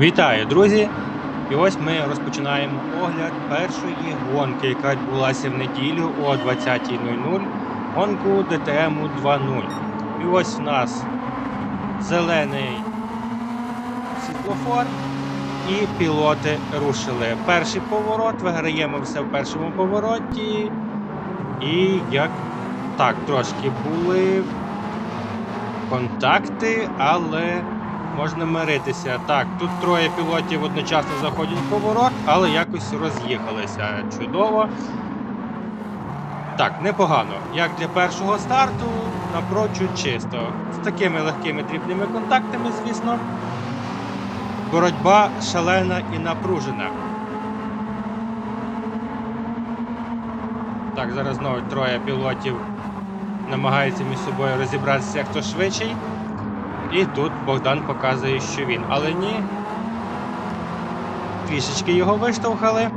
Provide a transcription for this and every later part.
Вітаю, друзі! І ось ми розпочинаємо огляд першої гонки, яка відбулася в неділю о 20.00. Гонку ДТМ 2.0. І ось у нас зелений світлофор і пілоти рушили. Перший поворот, виграємо все в першому повороті. І як так, трошки були контакти, але можна миритися. Так, тут троє пілотів одночасно заходять в поворот, але якось роз'їхалися. Чудово. Так, непогано. Як для першого старту, напрочуд чисто. З такими легкими дрібними контактами, звісно. Боротьба шалена і напружена. Так, зараз знову троє пілотів намагаються між собою розібратися, хто швидший. І тут Богдан показує, що він. Але ні. Трішечки його виштовхали.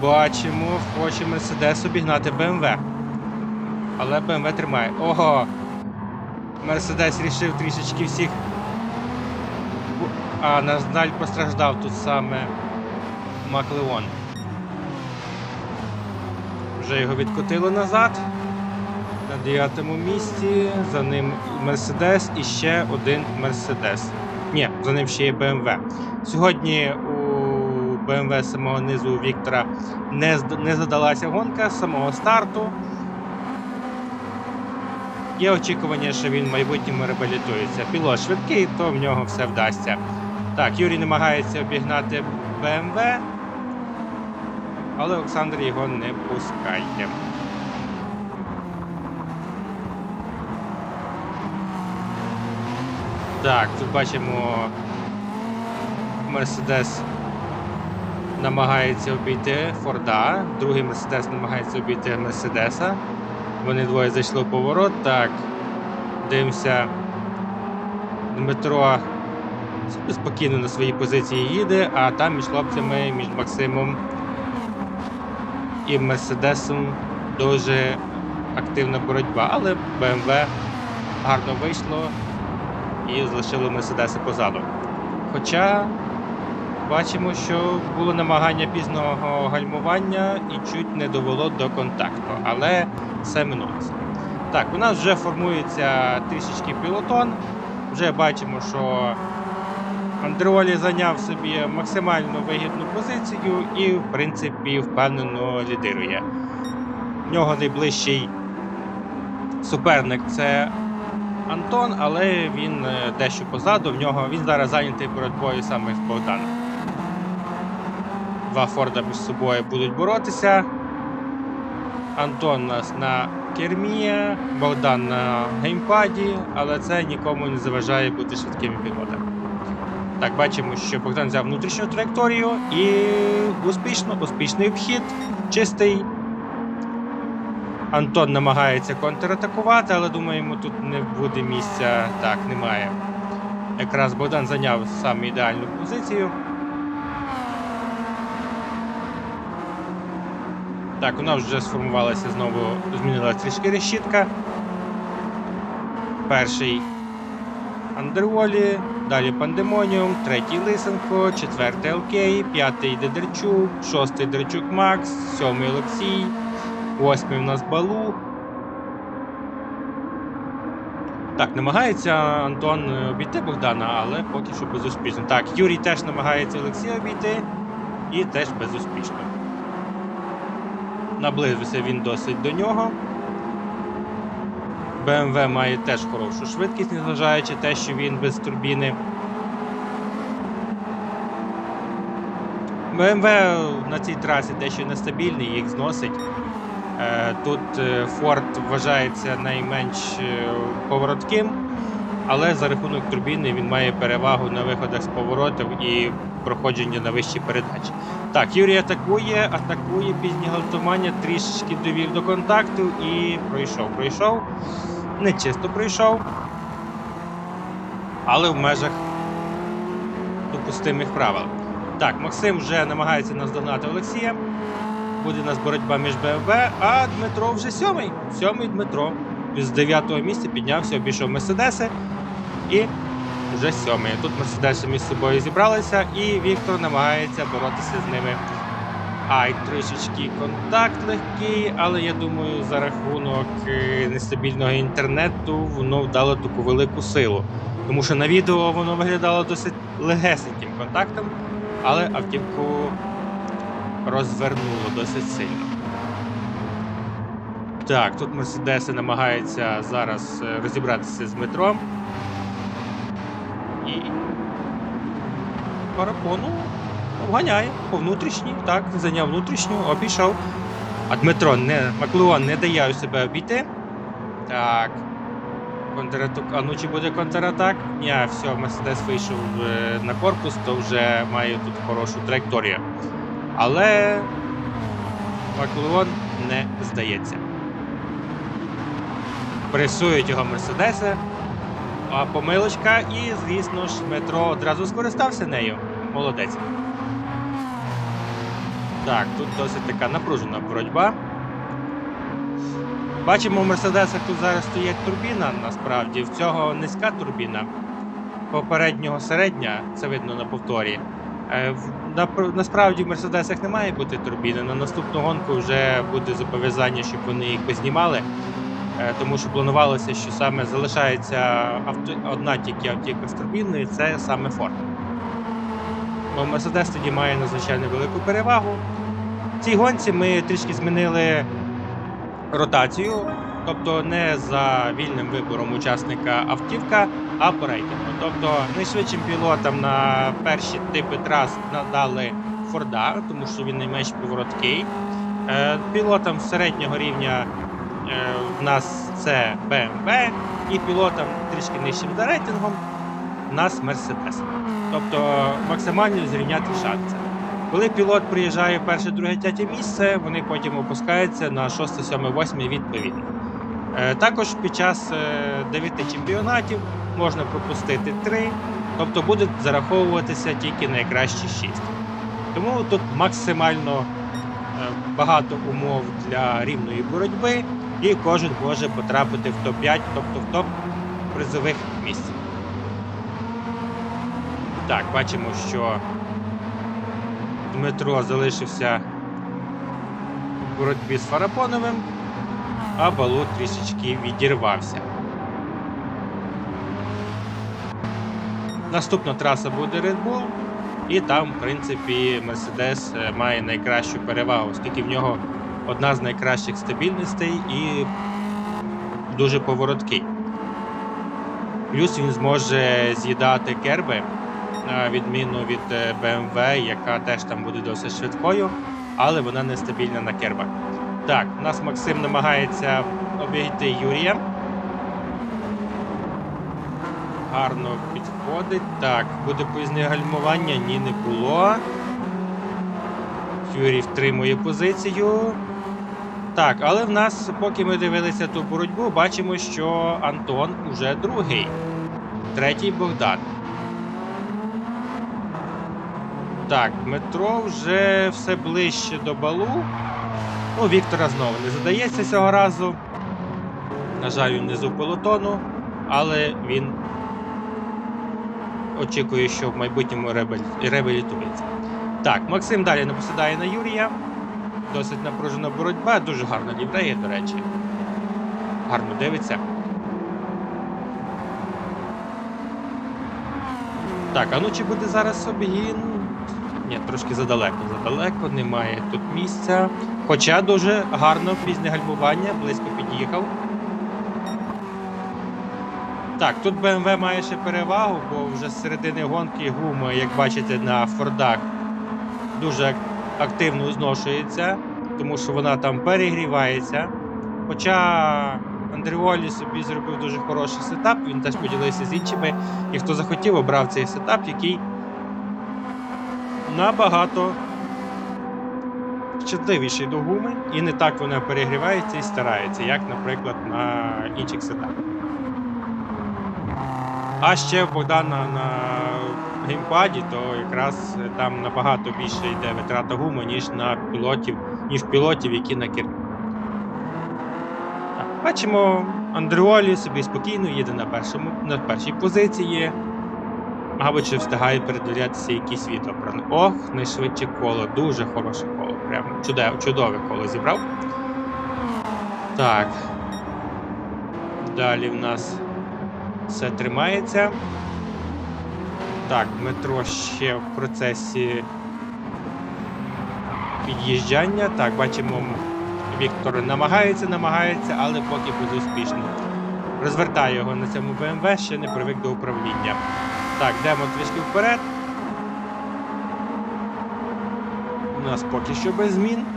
Бачимо, хоче Мерседес обігнати БМВ. Але БМВ тримає. Ого! Мерседес рішив трішечки всіх. А, на жаль, постраждав тут саме Маклеон. Вже його відкотило назад. На дев'ятому місці. За ним Мерседес і ще один Мерседес. Ні, за ним ще є БМВ. Сьогодні у БМВ самого низу Віктора не, не задалася гонка з самого старту. Є очікування, що він в майбутньому реабілітується. Пілот швидкий, то в нього все вдасться. Так, Юрій намагається обігнати БМВ але Олександр його не пускає. Так, тут бачимо Мерседес намагається обійти Форда, другий Мерседес намагається обійти Мерседеса. Вони двоє зайшли в поворот. Так, дивимося. Дмитро спокійно на своїй позиції їде, а там між хлопцями, між Максимом і Мерседесом дуже активна боротьба, але BMW гарно вийшло і залишило Мерседеса позаду. Хоча бачимо, що було намагання пізного гальмування і чуть не довело до контакту, але все минулося. Так, у нас вже формується трішечки пілотон. Вже бачимо, що Андріолі зайняв собі максимально вигідну позицію і, в принципі, впевнено лідирує. В нього найближчий суперник це Антон, але він е, дещо позаду. В нього він зараз зайнятий боротьбою саме з Богданом. Два Форда між собою будуть боротися. Антон у нас на кермі, Богдан на геймпаді, але це нікому не заважає бути швидкими пілотами. Так, бачимо, що Богдан взяв внутрішню траєкторію і успішно, успішний обхід, чистий. Антон намагається контратакувати, але думаємо, тут не буде місця. Так, немає. Якраз Богдан зайняв саме ідеальну позицію. Так, у нас вже сформувалася знову, змінилася трішки решітка. Перший Андерволі, далі Пандемоніум, третій Лисенко, четвертий Алкей, п'ятий Дедерчук, шостий Дерчук Макс, сьомий Олексій, восьмий у нас Балу. Так, намагається Антон обійти Богдана, але поки що безуспішно. Так, Юрій теж намагається Олексія обійти і теж безуспішно. Наблизився він досить до нього. BMW має теж хорошу швидкість, незважаючи те, що він без турбіни. BMW на цій трасі дещо нестабільний, їх зносить. Е, Тут е, Ford вважається найменш е, поворотким, але за рахунок турбіни він має перевагу на виходах з поворотів і проходження на вищій передачі. Так, Юрій атакує, атакує пізнє галтування, трішечки довів до контакту і пройшов. Пройшов. Не чисто пройшов. Але в межах допустимих правил. Так, Максим вже намагається наздогнати Олексія. Буде у нас боротьба між БМВ, а Дмитро вже сьомий. Сьомий Дмитро. з 9 місця піднявся, обійшов Мерседеси і вже сьомий. Тут Мерседеси між собою зібралися, і Віктор намагається боротися з ними. Ай, трішечки контакт легкий, але я думаю, за рахунок е, нестабільного інтернету воно вдало таку велику силу. Тому що на відео воно виглядало досить легесеньким контактом, але автівку розвернуло досить сильно. Так, тут Мерседеси намагаються зараз е, розібратися з метром. І Парапону обганяє по внутрішній, так, зайняв внутрішню, обійшов. А Дмитро не, Маклеон не дає у себе обійти. Так. Контратак. А ну чи буде контратак? Ні, все, Мерседес вийшов е, на корпус, то вже має тут хорошу траєкторію. Але Маклеон не здається. Пресують його Мерседеси. А помилочка, і, звісно ж, метро одразу скористався нею. Молодець. Так, тут досить така напружена боротьба. Бачимо, в Мерседесах тут зараз стоїть турбіна, насправді. В цього низька турбіна. Попереднього середня, це видно на повторі. Е, Насправді в Мерседесах не має бути турбіни. На наступну гонку вже буде зобов'язання, щоб вони їх познімали. Е, Тому що планувалося, що саме залишається авто... одна тільки автівка з турбіною, це саме Ford. Mercedes тоді має надзвичайно велику перевагу. В цій гонці ми трішки змінили ротацію, тобто не за вільним вибором учасника автівка, а по рейтингу. Тобто найшвидшим пілотам на перші типи трас надали Форда, тому що він найменш повороткий. Е, Пілотам середнього рівня е, в нас це BMW, і пілотам трішки нижчим за рейтингом в нас Mercedes. Тобто максимально зрівняти шанси. Коли пілот приїжджає перше, друге, третє місце, вони потім опускаються на 6, 7, 8 відповідно. Е, Також під час 9 чемпіонатів можна пропустити 3, тобто будуть зараховуватися тільки найкращі 6. Тому тут максимально е, багато умов для рівної боротьби, і кожен може потрапити в топ-5, тобто в топ призових місць. Так, бачимо, що Дмитро залишився в боротьбі з Фарапоновим, а Балу трішечки відірвався. Наступна траса буде Red Bull, і там, в принципі, е, має найкращу перевагу, оскільки в нього одна з найкращих стабільностей і дуже повороткий. Плюс він зможе з'їдати керби, відміну від е, BMW, яка теж там буде досить швидкою, але вона нестабільна на кербах. Так, у нас Максим намагається обійти Юрія. Гарно підходить. Так, буде поїзне гальмування, ні, не було. Юрій втримує позицію. Так, але в нас, поки ми дивилися ту боротьбу, бачимо, що Антон уже другий. Третій Богдан. Так, метро вже все ближче до балу. Ну, Віктора знову не задається цього разу. На жаль, він внизу пелотону, але він очікує, що в майбутньому реабілітується. Так, Максим далі не посідає на Юрія. Досить напружена боротьба, дуже гарна ліврея, до речі. Гарно дивиться. Так, а ну чи буде зараз обгін? Ні, трошки задалеко. Задалеко, немає тут місця. Хоча дуже гарно пізнє гальмування, близько під'їхав. Так, тут BMW має ще перевагу, бо вже з середини гонки гума, як бачите, на Фордах дуже активно зношується, тому що вона там перегрівається. Хоча Андріолі собі зробив дуже хороший сетап, він теж поділився з іншими. І хто захотів, обрав цей сетап, який набагато щасливіший до гуми, і не так вона перегрівається і старається, як, наприклад, на інших сетапах. А ще в Богдана на геймпаді, то якраз там набагато більше йде витрата гуми, ніж на пілотів, ніж пілотів, які на кермі. Бачимо, Андреолі собі спокійно їде на першому, на першій позиції. Мабуть, що встигає передивлятися якісь відео. Ох, найшвидше коло, дуже хороше коло. Прям чудове, чудове коло зібрав. Так. Далі в нас все тримається. Так, Дмитро ще в процесі під'їжджання. Так, бачимо, Віктор намагається, намагається, але поки безуспішно. Розвертає його на цьому БМВ, ще не привик до управління. Так, йдемо трішки вперед. У нас поки що без змін.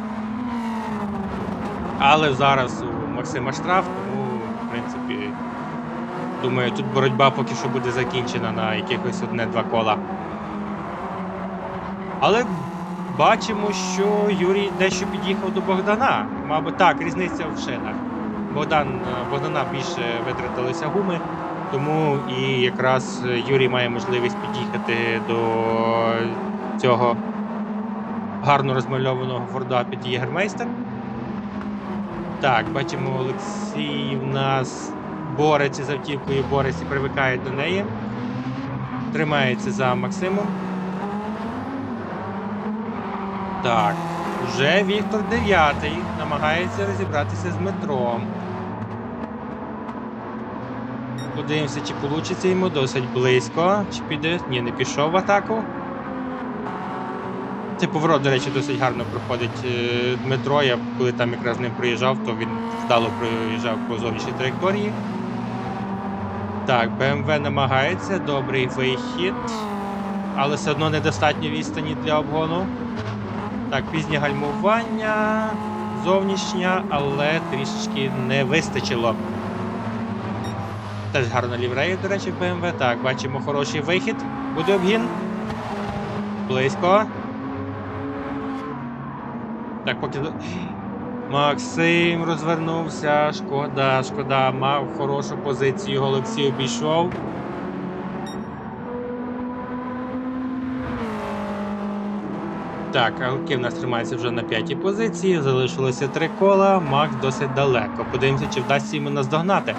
Але зараз у Максима штраф, тому, в принципі, думаю, тут боротьба поки що буде закінчена на якихось одне-два кола. Але бачимо, що Юрій дещо під'їхав до Богдана. Мабуть, так, різниця в шинах. Богдан, Богдана більше витратилися гуми, тому і якраз Юрій має можливість під'їхати до цього гарно розмальованого Форда під Єгермейстер. Так, бачимо, Олексій в нас бореться з автівкою, бореться, привикає до неї. Тримається за Максимом. Так, вже Віктор 9 намагається розібратися з метром. Подивимося, чи вийде йому досить близько. Чи піде? Ні, не пішов в атаку. Цей поворот, до речі, досить гарно проходить е, Дмитро. Я коли там якраз ним проїжджав, то він вдало проїжджав по зовнішній траєкторії. Так, БМВ намагається, добрий вихід, але все одно недостатньо відстані для обгону. Так, пізнє гальмування, зовнішня, але трішечки не вистачило. Теж гарно лівреє, до речі, в БМВ. Так, бачимо хороший вихід. Буде обгін. Близько. Так, поки. Максим розвернувся. Шкода, шкода, мав хорошу позицію. Олексій обійшов. Так, Алки в нас тримається вже на п'ятій позиції. Залишилося три кола. Макс досить далеко. Подивимося, чи вдасться йому наздогнати.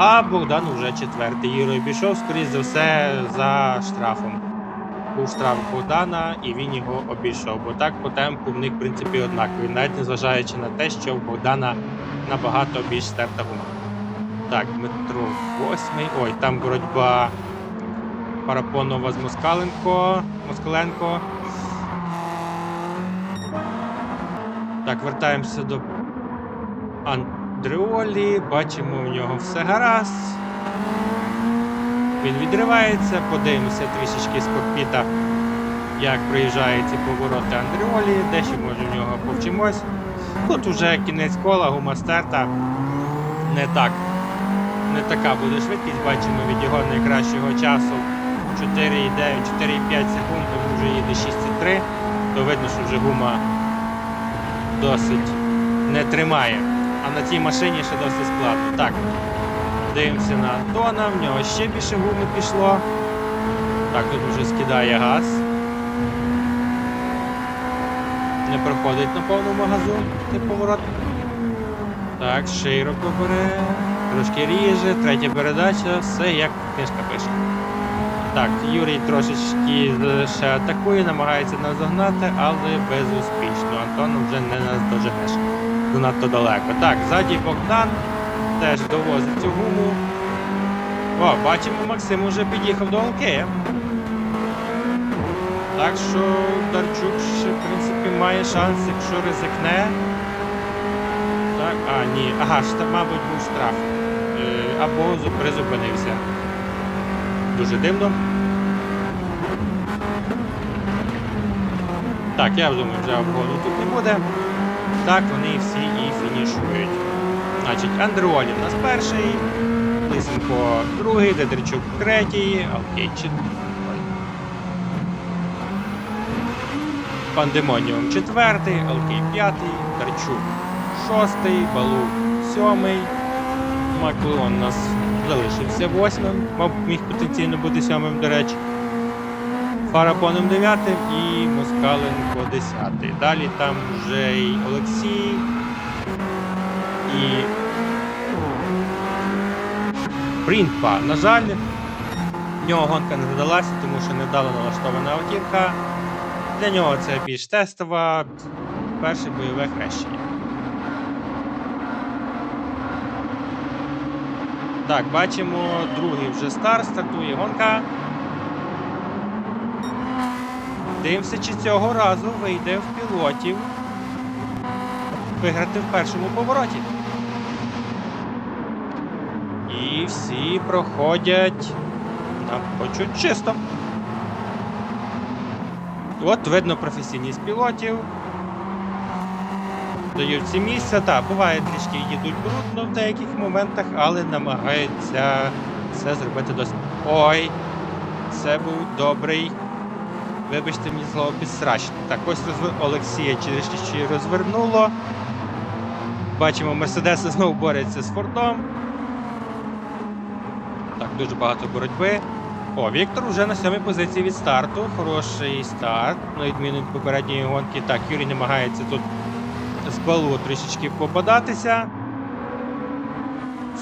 А Богдан вже четвертий. Юрій обійшов, скоріш за все, за штрафом. Був штраф Богдана, і він його обійшов. Бо так по темпу в них, в принципі, однакові, навіть незважаючи на те, що в Богдана набагато більш стерта гума. Так, Дмитро восьмий. Ой, там боротьба Парапонова з Москаленко. Москаленко. Так, вертаємося до Андреолі. Бачимо, в нього все гаразд. Він відривається, подивимося трішечки з кокпіта, як проїжджає ці повороти Андреолі, дещо може в нього повчимось. Тут уже кінець кола, гума стерта. Не так. Не така буде швидкість, бачимо від його найкращого часу 4,9, 4,5 секунд, тому вже їде 6,3, то видно, що вже гума досить не тримає. А на цій машині ще досить складно. Так, дивимося на Антона, в нього ще більше гуми пішло. Так, тут вже скидає газ. Не проходить на повному газу цей поворот. Так, широко бере, трошки ріже, третя передача, все як книжка пише. Так, Юрій трошечки ще атакує, намагається наздогнати, але безуспішно. Антон вже не наздоженеш. Занадто далеко. Так, ззаді Богдан теж довозить цю гуму. О, бачимо, Максим уже під'їхав до Алкея. Так що Дарчук ще, в принципі, має шанс, якщо ризикне. Так, а, ні. Ага, ж мабуть, був штраф. Е, або призупинився. Дуже дивно. Так, я думаю, вже обгону тут не буде. Так, вони всі і фінішують. Значить, Андреолі в нас перший, Лисенко другий, Дедерчук третій, Алкей четвертий. Пандемоніум четвертий, Алкей п'ятий, Дарчук шостий, Балук сьомий. Маклон у нас залишився восьмим, мав міг потенційно бути сьомим, до речі. Фарапоном дев'ятим і Москаленко десятий. Далі там вже й Олексій і Брінпа. На жаль, в нього гонка не задалася, тому що невдало налаштована автівка. Для нього це більш тестова, перше бойове хрещення. Так, бачимо, другий вже старт, стартує гонка. Дивимося, чи цього разу вийде в пілотів виграти в першому повороті. І всі проходять напрочуд чисто. От видно професійність пілотів. Дають ці місця. Так, буває трішки їдуть брудно в деяких моментах, але намагаються це зробити досить. Ой, це був добрий. Вибачте слово підсрач. Так, ось розв... Олексія ще розвернуло. Бачимо, Мерседес знову бореться з Фордом. Так, дуже багато боротьби. О, Віктор вже на сьомій позиції від старту. Хороший старт, на відміну від попередньої гонки. Так, Юрій намагається тут з балу трішечки попадатися.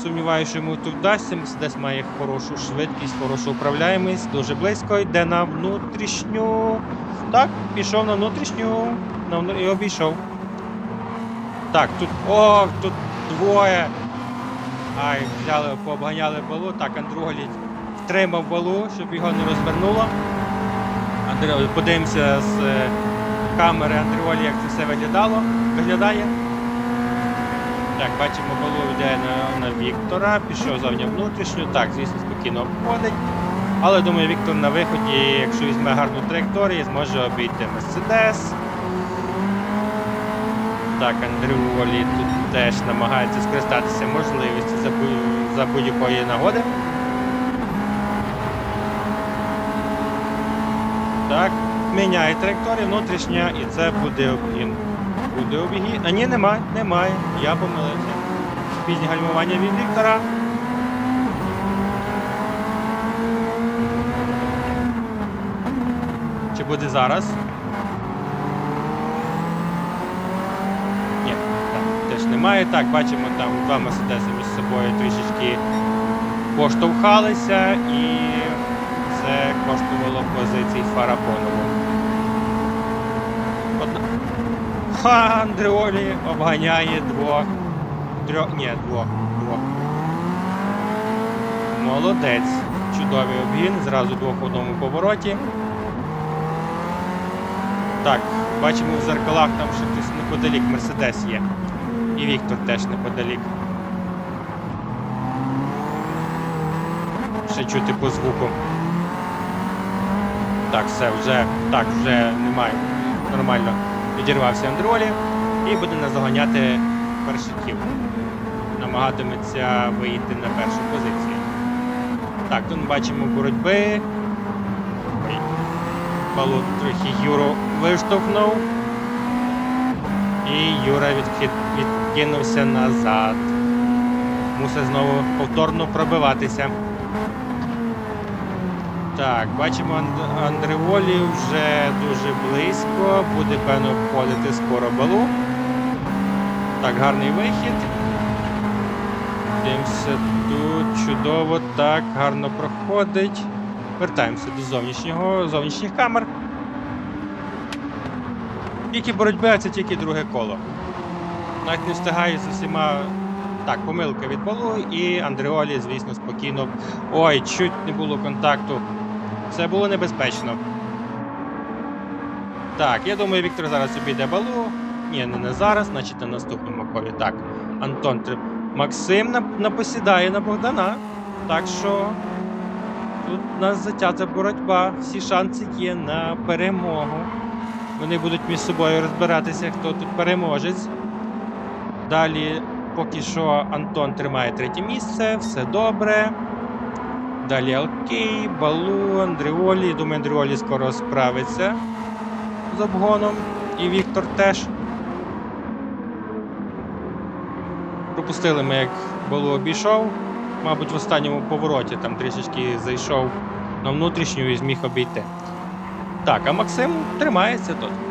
Сумніваюся, що йому тут вдасться. Мерседес має хорошу швидкість, хорошу управляємість, дуже близько, йде на внутрішню. Так, пішов на внутрішню на вну- і обійшов. Так, тут. О, тут двоє. Ай, взяли, пообганяли балу. Так, Андролі втримав балу, щоб його не розвернуло. Подивимося з е, камери Андріолі, як це все виглядало. Виглядає. Так, бачимо, балу йде на, на Віктора, пішов зовні внутрішню. Так, звісно, спокійно обходить. Але думаю, Віктор на виході, якщо візьме гарну траєкторію, зможе обійти Мерседес. Так, Андрюолі тут теж намагається скористатися можливістю за, за будь-якої нагоди. Так, міняє траєкторію внутрішня, і це буде обгін. Буде обігін. А ні, немає, немає. Я помилився. Пізнє гальмування від Віктора. Чи буде зараз? Ні, так, теж немає. Так, бачимо, там два Мерседеси між собою трішечки поштовхалися, і це коштувало позицій Фарапонову. Одна... Ха, Андреолі обганяє двох. Трьох. Ні, двох. Двох. Молодець. Чудовий обгін. Зразу двох в одному повороті. Так, бачимо в зеркалах там ще хтось неподалік Мерседес є. І Віктор теж неподалік. Ще чути по звуку. Так, все, вже так, вже немає. Нормально відірвався Андролі і буде наздоганяти першиків. Намагатиметься вийти на першу позицію. Так, тут ми бачимо боротьби. Ой. Балу трохи Юру виштовхнув. І Юра відхід... відкинувся назад. Мусить знову повторно пробиватися. Так, бачимо Анд- Андреолі вже дуже близько. Буде, певно, обходити скоро балу. Так, гарний вихід. Дивимося тут чудово, так, гарно проходить. Вертаємося до зовнішнього, зовнішніх камер. Тільки боротьби, а це тільки друге коло. Навіть не встигаю з усіма. Так, помилка від балу і Андреолі, звісно, спокійно. Ой, чуть не було контакту. Це було небезпечно. Так, я думаю, Віктор зараз обійде балу. Ні, не, не зараз, значить на наступному колі. Так, Антон Трип. Максим напосідає на Богдана. Так що тут у нас затята боротьба. Всі шанси є на перемогу. Вони будуть між собою розбиратися, хто тут переможець. Далі, поки що, Антон тримає третє місце, все добре. Далі Алкей, Балу, Андріолі. Думаю, Андріолі скоро справиться з обгоном. І Віктор теж. Пропустили ми, як Балу обійшов. Мабуть, в останньому повороті там трішечки зайшов на внутрішню і зміг обійти. Так, а Максим тримається тут.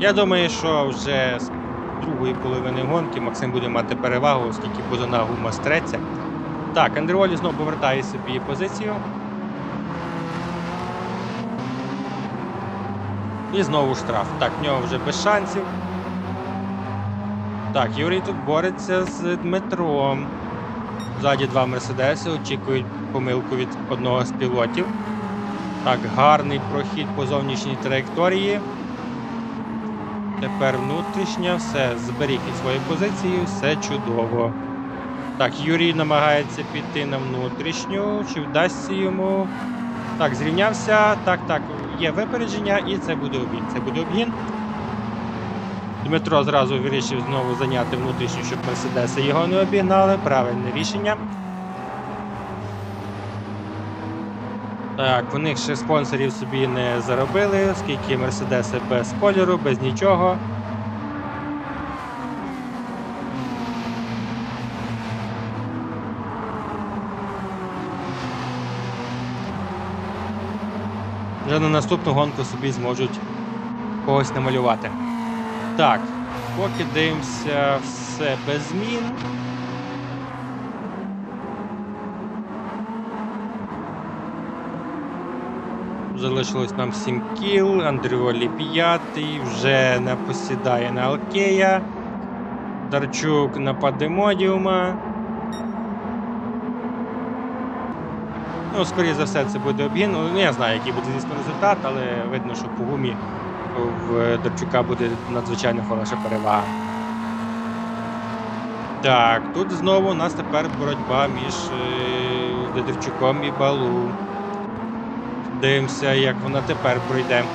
Я думаю, що вже з другої половини гонки Максим буде мати перевагу, оскільки позана гума стреться. Так, Андріолі знову повертає собі позицію. І знову штраф. Так, в нього вже без шансів. Так, Юрій тут бореться з Дмитром. Ззаді два Мерседеси очікують помилку від одного з пілотів. Так, гарний прохід по зовнішній траєкторії. Тепер внутрішня, все, зберіг від своєї позиції, все чудово. Так, Юрій намагається піти на внутрішню, чи вдасться йому. Так, зрівнявся. Так, так, є випередження, і це буде обгін. Це буде обгін. Дмитро зразу вирішив знову зайняти внутрішню, щоб Мерседеси його не обігнали. Правильне рішення. Так, вони ще спонсорів собі не заробили, оскільки Мерседеси без кольору, без нічого. Вже на наступну гонку собі зможуть когось намалювати. Так, поки дивимося все без змін. Залишилось нам 7 кіл, Андріолі 5, вже не посідає на Алкея. Дарчук на Падемодіума. Ну, скоріше за все, це буде обгін. Ну, я знаю, який буде, звісно, результат, але видно, що по гумі в Дарчука буде надзвичайно хороша перевага. Так, тут знову у нас тепер боротьба між е, Дедерчуком і Балу. Дивимося, як вона тепер пройде.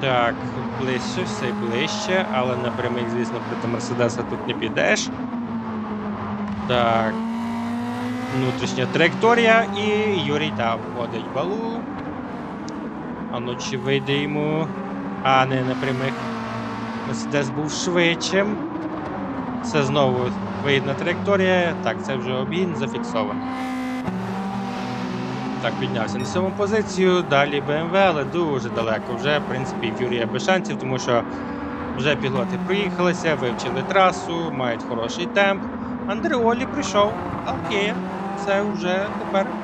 Так, ближче, все ближче, але на прямих, звісно, проти Мерседеса тут не підеш. Так. Внутрішня траєкторія і Юрій там входить балу. А ну чи вийде йому. А, не на прямих. Мерседес був швидшим. Це знову вигідна траєкторія. Так, це вже обгін зафіксовано. Так, піднявся на сьому позицію. Далі БМВ, але дуже далеко. Вже, в принципі, в Юрія без шансів, тому що вже пілоти проїхалися, вивчили трасу, мають хороший темп. Андреолі прийшов. Окей, це вже тепер.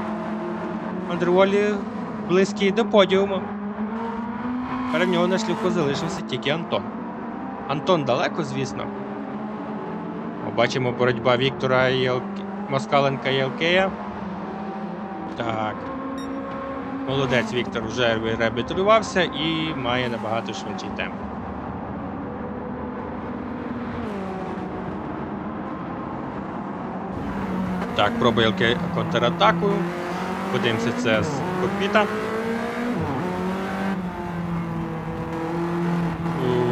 Андреолі близький до подіуму. Перед нього на шляху залишився тільки Антон. Антон далеко, звісно. Бачимо боротьба Віктора Єл... Москаленка і Елкея. Так. Молодець Віктор вже реабілітувався і має набагато швидший темп. Так, пробує Елкей контратаку. Подивимося це з кокпіта.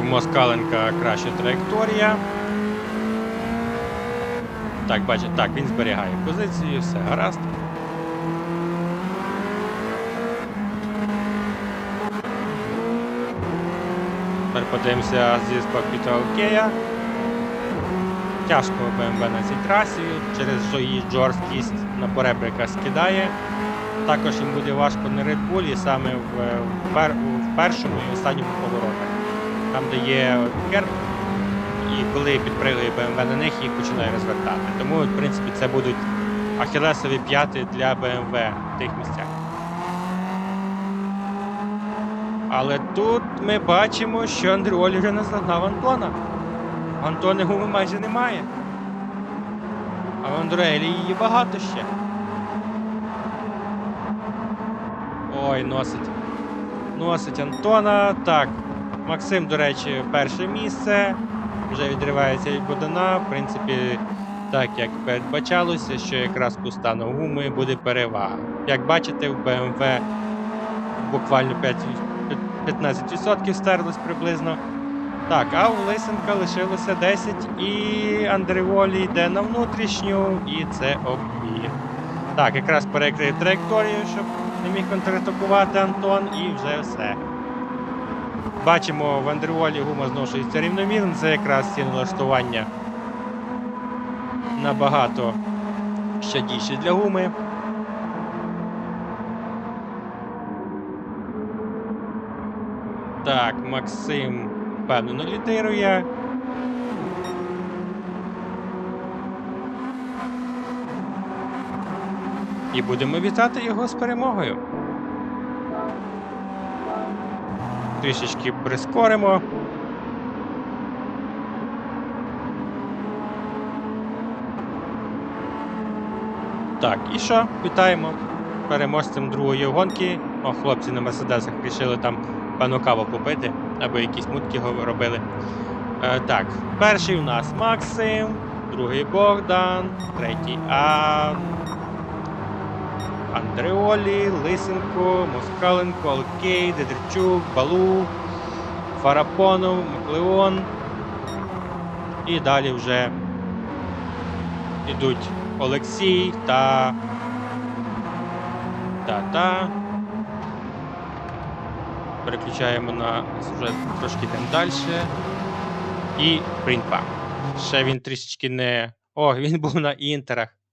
Москаленка краща траєкторія. Так, бачите, так, він зберігає позицію, все гаразд. Тепер подивимося зі кокпіта Окея. Тяжко БМВ на цій трасі, через її жорсткість на поребрика скидає. Також їм буде важко на Red Bull і саме в, в, в першому і останньому поворотах. Там, де є керп, і коли підпригує БМВ на них, їх починає розвертати. Тому, в принципі, це будуть ахілесові п'яти для БМВ в тих місцях. Але тут ми бачимо, що Андріолі вже наздогнав Антона. Антони гуми майже немає. А в Андріелі її багато ще. Ой, носить. Носить Антона. Так. Максим, до речі, перше місце. Вже відривається від Бодана. В принципі, так як передбачалося, що якраз по стану гуми буде перевага. Як бачите, в BMW буквально 5, 15% стерлось приблизно. Так, а у Лисенка лишилося 10 і Андреволі йде на внутрішню, і це обмір. Так, якраз перекриє траєкторію, щоб не міг контратакувати Антон, і вже все. Бачимо, в Андріолі гума зношується рівномірно, це якраз ці налаштування набагато щадіші для гуми. Так, Максим впевнено лідирує. І будемо вітати його з перемогою. Трішечки прискоримо. Так, і що? Вітаємо переможцем другої гонки. О, хлопці на Мерседесах вирішили там певно каву попити, або якісь мутки робили. Е, так, перший у нас Максим, другий Богдан, третій Ан... Андреолі, Лисенко, Москаленко, Алкей, Дедерчук, Балу, Фарапонов, Маклеон. І далі вже йдуть Олексій та. Та-та. Переключаємо на вже трошки йдемо далі. І Брінпа. Ще він трішечки не. О, він був на інтерах.